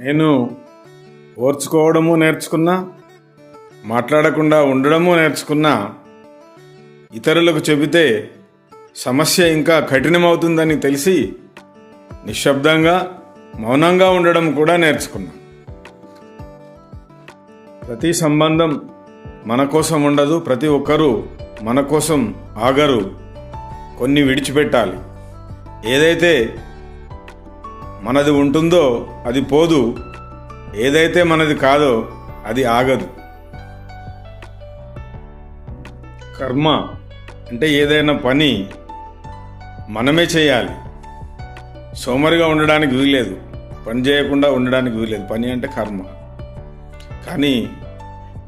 నేను ఓర్చుకోవడము నేర్చుకున్నా మాట్లాడకుండా ఉండడము నేర్చుకున్నా ఇతరులకు చెబితే సమస్య ఇంకా కఠినమవుతుందని తెలిసి నిశ్శబ్దంగా మౌనంగా ఉండడం కూడా నేర్చుకున్నా. ప్రతి సంబంధం మన కోసం ఉండదు ప్రతి ఒక్కరూ మన కోసం ఆగరు కొన్ని విడిచిపెట్టాలి. ఏదైతే మనది ఉంటుందో అది పోదు. ఏదైతే మనది కాదో అది ఆగదు. కర్మ అంటే ఏదైనా పని మనమే చేయాలి. సోమరిగా ఉండడానికి వీలేదు పని చేయకుండా ఉండడానికి వీలేదు పని అంటే కర్మ. కానీ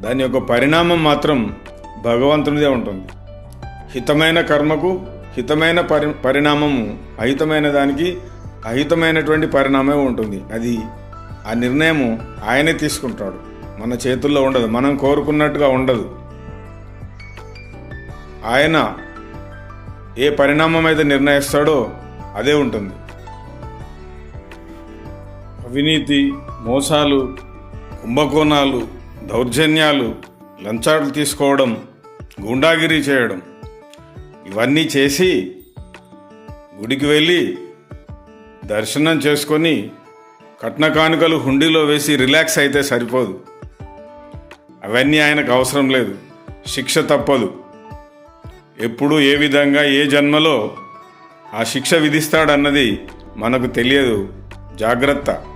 దాని యొక్క పరిణామం మాత్రం భగవంతునిదే ఉంటుంది. హితమైన కర్మకు హితమైన పరి పరిణామము అహితమైన దానికి అహితమైనటువంటి పరిణామం ఉంటుంది. అది ఆ నిర్ణయము ఆయనే తీసుకుంటాడు. మన చేతుల్లో ఉండదు. మనం కోరుకున్నట్టుగా ఉండదు. ఆయన ఏ పరిణామం అయితే నిర్ణయిస్తాడో అదే ఉంటుంది. అవినీతి మోసాలు కుంభకోణాలు దౌర్జన్యాలు లంచాలు తీసుకోవడం గుండాగిరి చేయడం ఇవన్నీ చేసి గుడికి వెళ్ళి దర్శనం చేసుకొని కట్న కానుకలు హుండీలో వేసి రిలాక్స్ అయితే సరిపోదు. అవన్నీ ఆయనకు అవసరం లేదు. శిక్ష తప్పదు. ఎప్పుడు ఏ విధంగా ఏ జన్మలో ఆ శిక్ష విధిస్తాడన్నది మనకు తెలియదు. జాగ్రత్త.